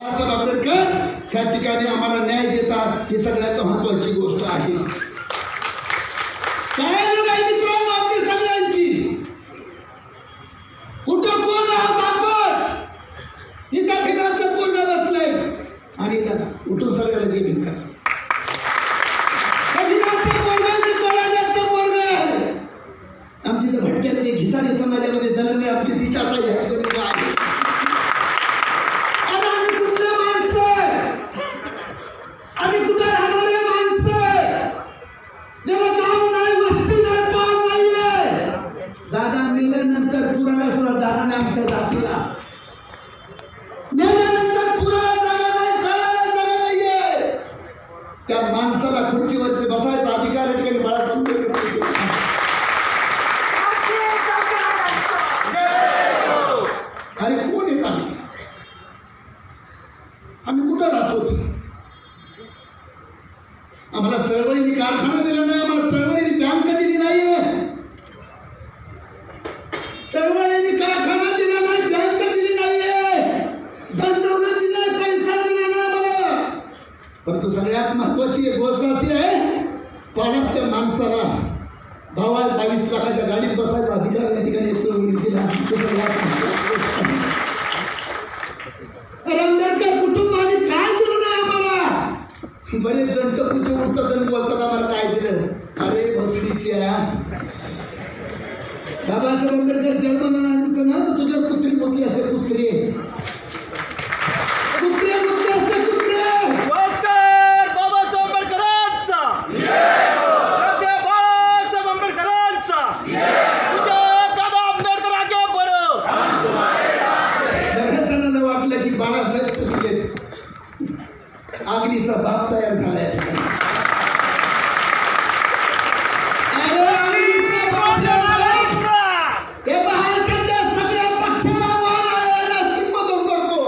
बाबासाहेब आंबेडकर ह्या ठिकाणी आम्हाला न्याय देतात ही सगळ्यात महत्वाची गोष्ट आहे. काय लढाई मित्रांनो आपली सगळ्यांची? कुठं कोण आहोत आपण? इथं फिराचं पूर्ण बसलंय आणि त्याला उठून सगळ्याला जेवण करा आहे. आमची तर भटक्यातली घिसाडी समाजामध्ये जन्मले आमची दिशा आता या ठिकाणी आहे माणसाला खुर्चीवरती बसायचा अधिकार या ठिकाणी बाळासाहेब आंबेडकर यांनी दिला. अरे कोण येत आम्ही आम्ही कुठं राहतो आम्हाला चळवळीने कारखाना दिला नाही आम्हाला चळवळीने बँक दिली नाहीये चळवळीने कारखाना दिला नाही बँक दिली नाहीये धनदौलत दिला पैसा दिला नाही आम्हाला परंतु सगळ्यात महत्वाची एक गोष्ट अशी आहे पाण्यात त्या माणसाला भावा बावीस लाखाच्या गाडीत बसायचा अधिकार या ठिकाणी चळवळीत दिला हे सगळ्यात महत्त्वाची गोष्ट आहे. तर आंबेडकर कुटुंबाने काय दिलं नाही आम्हाला? बरेच जण टपूचे उठतात आणि बोलतात आम्हाला काय दिलं? अरे भोसडीच्या बाबासाहेब आंबेडकर जन्म ना तर तुझ्या पुत्री मोठी असेल पुत्री कुत्रे मुक्ती असते कुत्रे डॉक्टर बाबासाहेब आंबेडकरांचा सध्या बाळासाहेब आंबेडकरांचा सुजात दादा आंबेडकर आगे बढो बऱ्याच जणांना वाटलं की बाळासाहेब कुत्रे आगलीचा बाप तयार झालाय अरे आगलीचा बाप झालाय. हे महाराष्ट्रातल्या सगळ्या पक्षाला मान आहे, नाशिक मधून करतो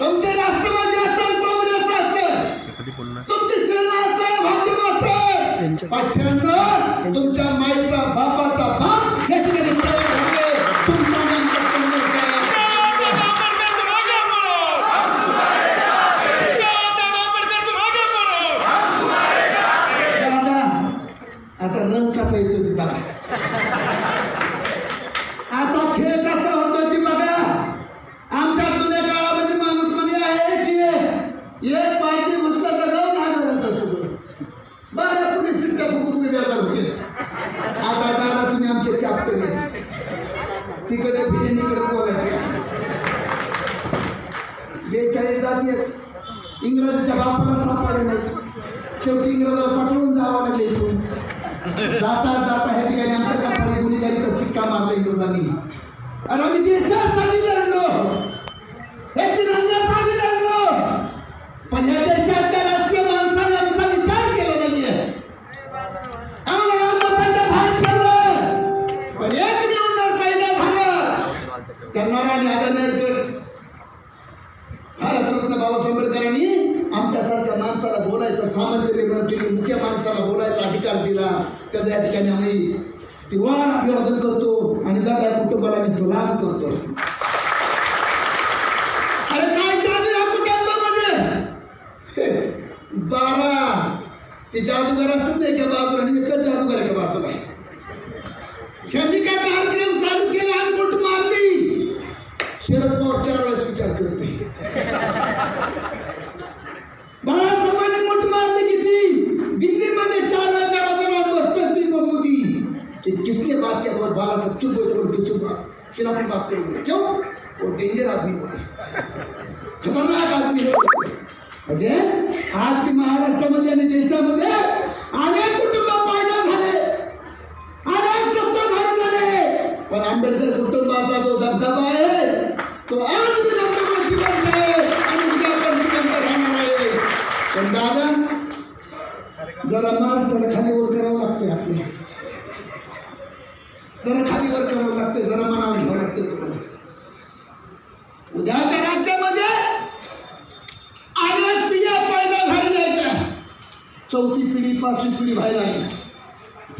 तुमचे राष्ट्रवादी असेल काँग्रेस असेल तुमची सेना असेल भाजप असेल पाठ्यांना तुमच्या माईचा बापाचा बाप या ठिकाणी तयार झाले तुमचा नेमका संघर्ष आहे. दादा आता रंग कसा येतो ती बघा. आता खेळ कसा होतो ती बघा. आमच्या जुन्या काळामध्ये माणूस म्हणे आहे की एक पार्टी घुसला तर जाऊन आम्ही सगळं. बरं तुम्ही सुट्ट्या फुकून बेजार होते आता दादा तुम्ही आमचे कॅप्टन आहे. तिकडे फिरून इकडे बोलायचे. बेचाळीस जाती आहेत. इंग्रजीच्या बापाला सापडले नाही शेवटी इंग्रजाला पाठवून जावं लागले इथून. जाता जाता हे ठिकाणी आमच्या कपाळी गुन्हेगारी तर शिक्का मारला इंग्रजांनी आणि आम्ही देशासाठी लढलो. हे तिरंग्यासाठी लढलो. पण ह्या अरे काय चालू या कुटुंबामध्ये? बारा ते जादूगार असतात ना एका बाजूला आणि एकच जादूगार एका बाजूला. फिर अपनी बात करेंगे? क्यों? वो डेंजर आदमी बोले खतरनाक आदमी है म्हणजे आज की महाराष्ट्रामध्ये आणि देशामध्ये अनेक कुटुंब पायदा झाले। अनेक सत्ताधारी झाले। पण आंबेडकर कुटुंबाचा जो धबधबा आहे तो आज पण दादा, जरा मार जरा खाली वर करावं लागते आपल्याला. जरा खाली वर करावं लागते, जरा मनावर चौथी पिढी पाचवी पिढी व्हायला लागली.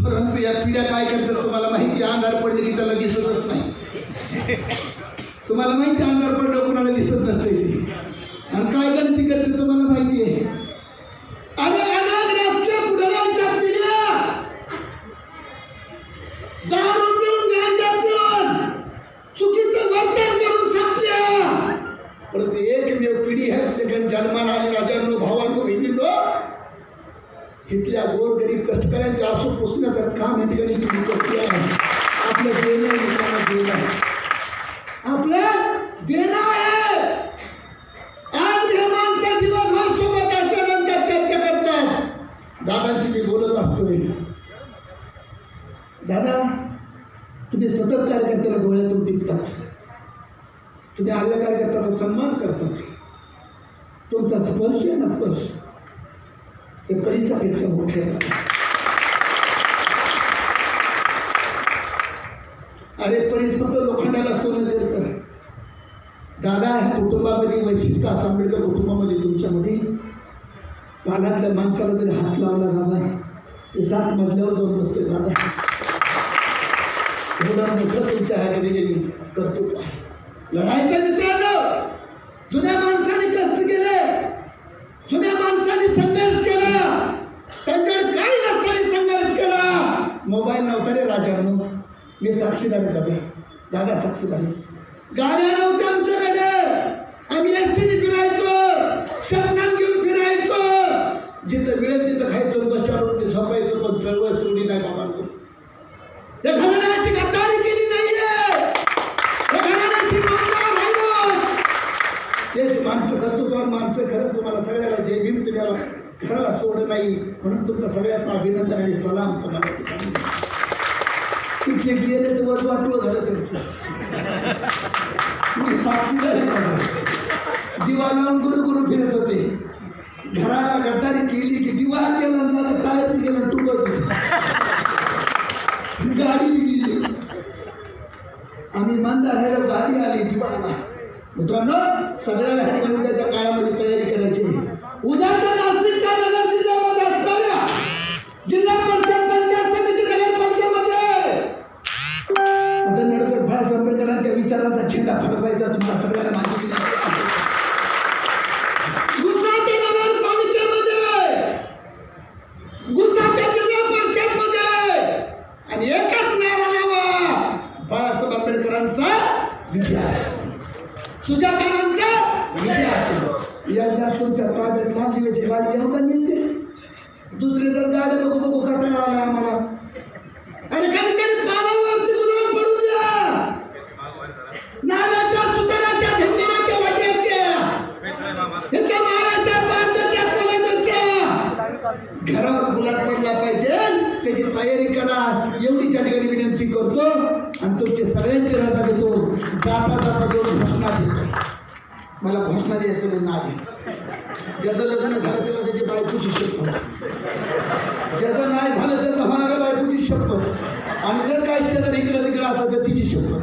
परंतु या पिढ्या काय करतात तुम्हाला माहिती अंधार पडले की त्याला दिसतच नाही. तुम्हाला माहिती अंधार पडलं कुणाला दिसत नसते ते. आणि काय गणती करते तुम्हाला माहिती आहे? अरे इथल्या गोरगरीब कष्टकऱ्यांच्या आसू पुसण्याचं काम या ठिकाणी तुम्ही करते आहे. आपलं देणं आहे, लोकांना देणं आहे. आपलं देणं आहे. आज हे माणसं दिवसभर सोबत असल्यानंतर चर्चा करतात. दादांशी मी बोलत असतोय. दादा तुम्ही सतत कार्यकर्त्याला डोळ्यातून टिकतात तुम्ही आल्या कार्यकर्त्याचा सन्मान करतात. तुमचा स्पर्श आहे ना स्पर्श? हे परिसापेक्षा मोठे आहे. अरे परीस फक्त लोखंडाला सोनं देतं दादा ह्या कुटुंबामध्ये वैशिष्ट्य असं आंबेडकर कुटुंबामध्ये तुमच्यामध्ये पाण्यातल्या माणसाला जरी हात लावला दादा. ते सात मजल्यावर जाऊन बसते दादा. एवढा मोठं तुमच्या हाताने गेली करतो लढायचं मित्रांनो जुन्या माणसाने कष्ट केले जुन्या माणसाने संघ केला त्यांच्याकडे काही नसताना संघर्ष केला मोबाईल नव्हता रे राजांनो मी साक्षीदार आहे दादा दादा साक्षीदार. गाड्या नव्हत्या आमच्याकडे. आम्ही एसटीने फिरायचो. शब्दान घेऊन फिरायचो. जिथं मिळेल तिथं खायचो बस स्टॉपवरती झोपायचं पण चळवळ सोडली नाही बाबांनो. त्या घराण्याची गद्दारी केली नाहीये. त्या घराण्याची तेच माणसं कर्तृत्वान माणसं खरं तुम्हाला सगळ्याला जे भीम तुम्हाला खरं सोड नाही. म्हणून तुमचा सगळ्याचा अभिनंदन आणि सलाम तुम्हाला. तिथे गेले तर वर वाटवं झालं त्यांचं मी साक्षी झाले दिवा लावून गुरु गुरु फिरत होते. घराला गद्दारी केली की दिवा केला ना काय केलं टुकत गाडी गेली आम्ही मंदार आहे गाडी आली दिवाला मित्रांनो सगळ्याला ह्या ठिकाणी काळामध्ये तयारी करायची. उद्याच्या विचारांचा झेंडा फडकायचा तुम्हाला सगळ्यांना माहिती आणि एकच नारा लावा बाळासाहेब आंबेडकरांचा विजय असो. सुजातारांचा विजय असो. एकदा तुमच्या ताब्यात लांब दिवशी गाडी येऊ का मिळते दुसरी जर गाडी बघू बघू आला आम्हाला अरे कधीतरी पालावरती घरावर गुलाब पडला पाहिजे त्याची तयारी करा. एवढी त्या ठिकाणी विनंती करतो. आणि तुमचे सगळ्यांचे रजा देतो. जाता जाता दोन घोषणा देतो मला घोषणा द्यायचं ना आधी. ज्याचं लग्न झालं त्याला त्याची बायकोची शपथ ज्याचं नाही झालं त्याचं होणाऱ्या बायकोची शकतो. आणि जर काय तर इकडं तिकडं असं तर तिची शकतो.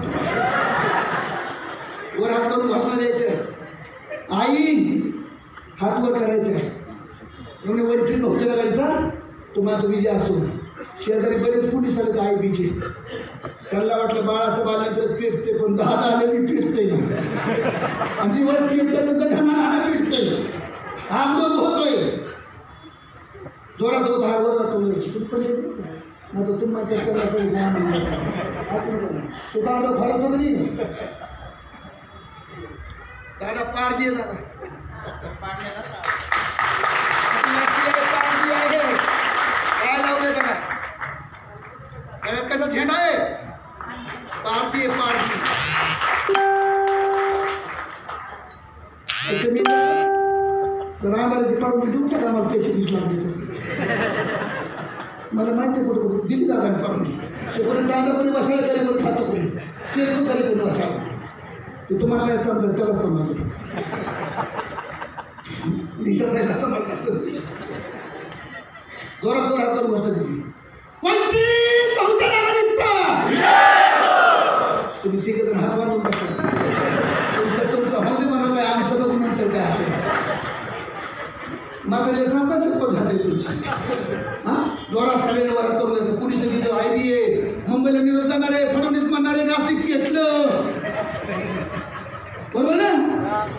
वर हात करून घोषणा द्यायचं. आई हात वर करायचं. आहे एवढे वंचित नव्हते लागायचा तुम्हाला विजय असो. शेजारी बरेच पुढे आले आई बीचे. त्यांना वाटलं बाळाचं बाळाचं पेटते पण दहा दहा मी पेटते. आणि ती वर पेटल्यानंतर ढमाना पेटते. हा आंदोलन होतोय. जोरात होत हा वर जातो नाही तर तुम्हाला त्याच्याला काही आलं फरक नाही? दादा पाड दे दादा आहे काय लावले बघा गळ्यात कसा झेंडा आहे? पारती पारती त्याचे मी जर आम्हाला ते देऊ शकता पैसे वीस मला माहिती आहे कुठं दिली दादा पाडून ते कोणी कोणी बसायला तरी कोणी खातो कोणी. शेतू तरी कोणी बसायला. ते तुम्हाला काय समजत त्याला समजत. दिसत नाही असं मला असं जोरात जोरात करून गोष्ट दिली वंचित बहुजन आघाडीचा! तुम्ही तिघ जण हात बांधून बसा. तुमचं तुमचं हल्ली बनवलंय आमचं तर नंतर काय असेल? माझ्या सांगता शपथ घातली तुमची. हां? जोरात चालेल वरात करून द्यायचं पोलीस तिथं आय बी ए मुंबईला निरोप जाणारे फडणवीस म्हणणारे नाशिक घेतलं.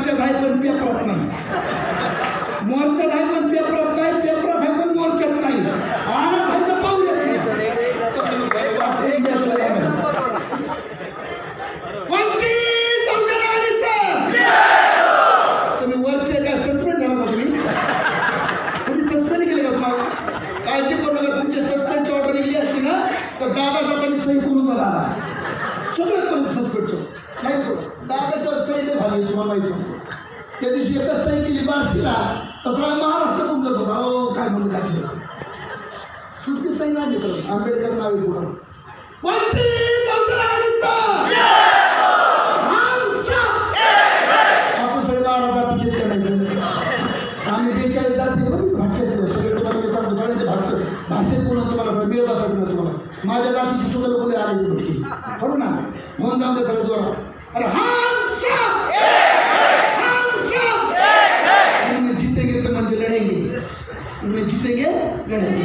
मोर्चा आहे पेपर नाही. मोर्चा आहे पेपर नाही पेपर ಒಂದೇ ಸಲ ಜೋರ ಅರೆ ಹಂಸ! ಹಂಸ ನಿಮ್ಮ ಜಿತೆಗೆ ಮಂದಿ ಲಡೆಂಗಿ ನಿಮ್ಮ ಜಿತೆಗೆ ಲಡೆಂಗಿ